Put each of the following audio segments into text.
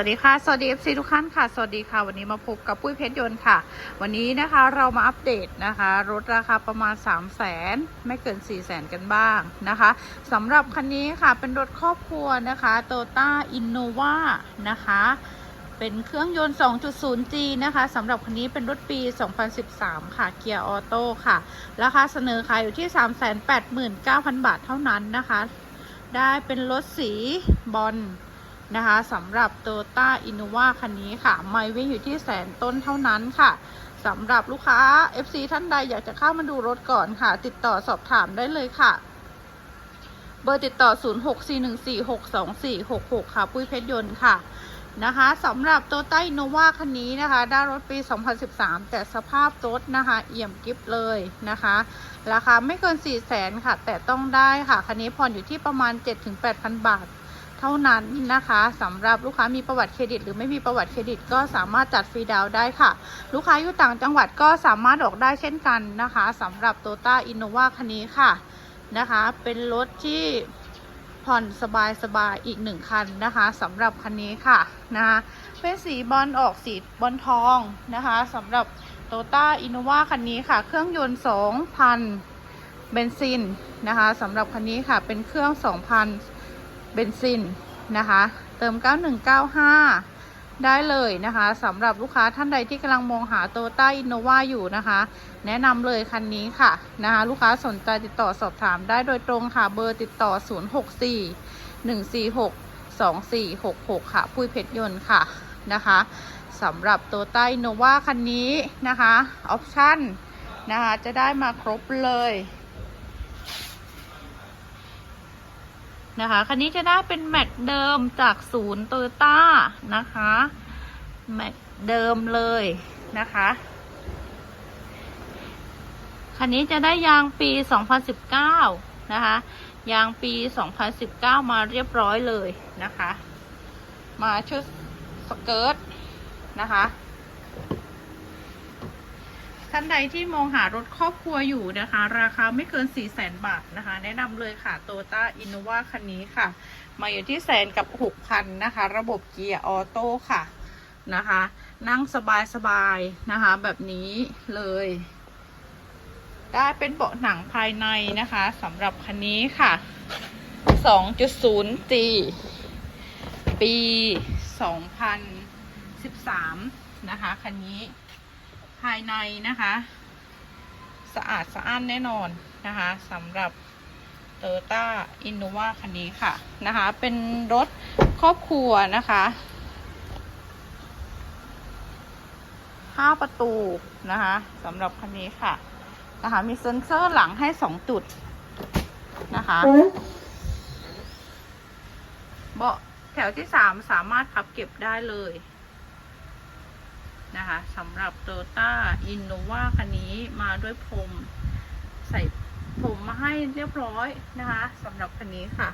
วัสดีค่ะ สวัสดี FC ทุกท่านค่ะ สวัสดีค่ะ วันนี้มาพบกับปุ้ยเพชรยนต์ค่ะ วันนี้นะคะเรามาอัปเดตนะคะ รถราคาประมาณ 3 0 0แสนไม่เกิน 4 0 0แสนกันบ้างนะคะสำหรับคันนี้ค่ะเป็นรถครอบครัวนะคะ Toyota Innova นะคะเป็นเครื่องยนต์ 2.0G นะคะสำหรับคันนี้เป็นรถปี 2013 ค่ะ เกียร์ออโต้ค่ะ ราคาเสนอขายอยู่ที่ 389,000 บาทเท่านั้นนะคะ ได้เป็นรถสีบอล นะคะสำหรับ t o y o t a Innova คันนี้ค่ะ ไม่วิ่งอยู่ที่แสนต้นเท่านั้นค่ะสำหรับลูกค้า FC ท่านใดอยากจะเข้ามาดูรถก่อนค่ะ ติดต่อสอบถามได้เลยค่ะ เบอร์ติดต่อ 0641462466 ค่ะ ปุ้ยเพชรยนต์ค่ะนะคะสำหรับ t o y o t a Innova คันนี้นะคะได้รถปี 2013 แต่สภาพรถนะคะเอี่ยมกิฟเลยนะคะ ราคาไม่เกิน 4 0 0แสนค่ะ แต่ต้องได้ค่ะ คันนี้ผ่อนอยู่ที่ประมาณ 7-8,000 บาท เท่านั้นนะคะสำหรับลูกค้ามีประวัติเครดิต หรือไม่มีประวัติเครดิต ก็สามารถจัดฟรีดาวได้ค่ะ ลูกค้าอยู่ต่างจังหวัดก็สามารถออกได้เช่นกันนะคะสำหรับ t o y o t a Innova คันนี้ค่ะนะคะ เป็นรถที่ผ่อนสบายสบายๆอีกหนึ่งคันนะคะสำหรับคันนี้ค่ะนะคะเป็นสีบอลออกสีบอลทองนะคะสำหรับ t o y o t a Innova คันนี้ค่ะ เครื่องยนต์ 2,000 เบนซินนะคะสำหรับคันนี้ค่ะเป็นเครื่อง 2,000 เบนซินนะคะ เติม 9195 ได้เลยนะคะสำหรับลูกค้าท่านใดที่กำลังมองหา t o y o t a Innova อยู่นะคะ แนะนำเลยคันนี้ค่ะนะคะ ลูกค้าสนใจติดต่อสอบถามได้โดยตรงค่ะ เบอร์ติดต่อ 064 146 2466 ค่ะ ปุ้ยเพชรยนต์ค่ะนะคะสำหรับ t o y o t a Innova คันนี้นะคะ ออปชั่นนะคะ จะได้มาครบเลย นะคะ คันนี้จะได้เป็นแม็กเดิมจากศูนย์โตโยต้านะคะ แม็กเดิมเลยนะคะ คันนี้จะได้ยางปี 2019 นะคะ ยางปี 2019 มาเรียบร้อยเลยนะคะ มาชุดสเกิร์ตนะคะ ท่านใดที่มองหารถครอบครัวอยู่นะคะ ราคาไม่เกิน 4 0 0แสนบาทนะคะ แนะนำเลยค่ะ t o y o t a Innova คันนี้ค่ะ มาอยู่ที่แสนกับ6พันนะคะ ระบบเกียร์ออโต้ค่ะนะคะ นั่งสบายๆนะคะ แบบนี้เลย ได้เป็นเบาะหนังภายในนะคะสำหรับคันนี้ค่ะ 2.0G ปี 2013 นะคะคันนี้ายในนะคะ สะอาดสะอ้านแน่นอนนะคะสำหรับ t o y o t a Innova คันนี้ค่ะนะคะ เป็นรถครอบครัวนะคะห้าประตูนะคะสำหรับคันนี้ค่ะนะคะ มีเซ็นเซอร์หลังให้สองจุดนะคะเบาะแถวที่สามสามารถพับเก็บได้เลย นะคะสำหรับ t o y o t a Innova คันนี้มาด้วยพรมใส่พรมมาให้เรียบร้อยนะคะสำหรับคันนี้ค่ะ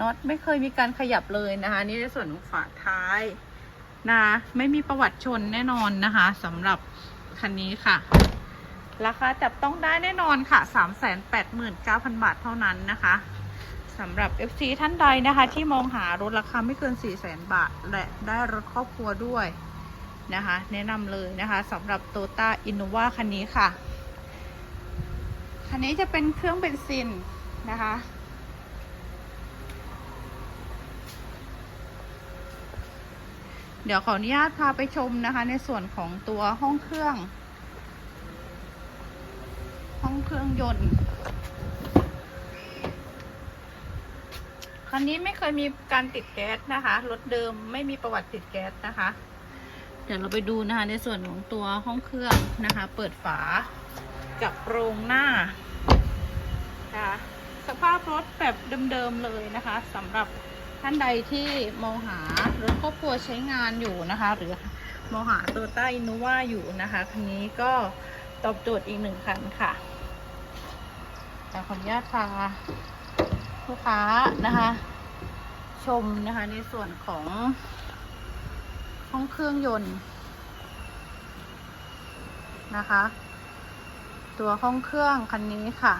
น็อตไม่เคยมีการขยับเลยนะคะ นี่ในส่วนของฝาท้ายนะไม่มีประวัติชนแน่นอนนะคะสำหรับคันนี้ค่ะ ราคาจับต้องได้แน่นอนค่ะ 389,000 บาทเท่านั้นนะคะ สำหรับ FC ท่านใดนะคะ ที่มองหารถราคาไม่เกิน 4 0 0 0 0 0 บาท และได้รถครอบครัวด้วยนะคะ แนะนำเลยนะคะสำหรับ t o y o t a Innova คันนี้ค่ะ คันนี้จะเป็นเครื่องเบนซินนะคะ เดี๋ยวขออนุญาตพาไปชมนะคะ ในส่วนของตัวห้องเครื่อง ห้องเครื่องยนต์ คันนี้ไม่เคยมีการติดแก๊สนะคะ รถเดิมไม่มีประวัติติดแก๊สนะคะ เดี๋ยวเราไปดูนะคะในส่วนของตัวห้องเครื่องนะคะ เปิดฝากับโรงหน้านะคะสภาพรถแบบเดิมๆเลยนะคะสำหรับท่านใดที่มองหารถครอบครัวใช้งานอยู่นะคะ หรือมองหาตัวใต้อินโนวาอยู่นะคะคันนี้ก็ตอบโจทย์อีกหนึ่งคันค่ะแต่ขออนุญาตพา ลูกค้านะคะ ชมนะคะในส่วนของห้องเครื่องยนต์นะคะ ตัวห้องเครื่องคันนี้ค่ะ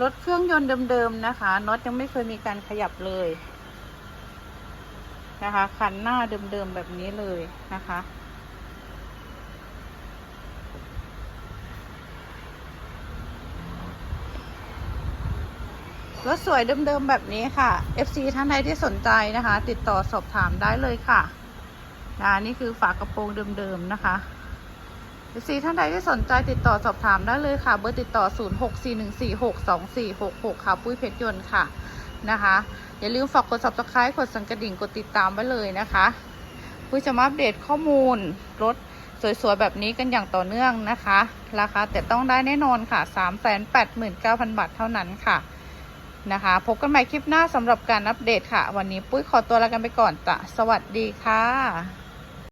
รถเครื่องยนต์เดิมๆนะคะน็อตยังไม่เคยมีการขยับเลยนะคะ คันหน้าเดิมๆแบบนี้เลยนะคะ รถสวยเดิมๆแบบนี้ค่ะ FC ท่านใดที่สนใจนะคะ ติดต่อสอบถามได้เลยค่ะนะนี่คือฝากระโปรงเดิมๆนะคะ FC ท่านใดที่สนใจติดต่อสอบถามได้เลยค่ะ เบอร์ติดต่อ 0641462466 ค่ะ ปุ้ยเพชรยนต์ค่ะนะคะ อย่าลืมฝากกด subscribe กดสั่นกระดิ่งกดติดตามไว้เลยนะคะปุ้ยจะมาอัปเดตข้อมูลรถสวยๆ แบบนี้กันอย่างต่อเนื่องนะคะ ราคาแต่ต้องได้แน่นอนค่ะ 389,000 บาทเท่านั้นค่ะ นะคะ พบกันใหม่คลิปหน้าสำหรับการอัปเดตค่ะ วันนี้ปุ้ยขอตัวลากันไปก่อนจ้ะสวัสดีค่ะ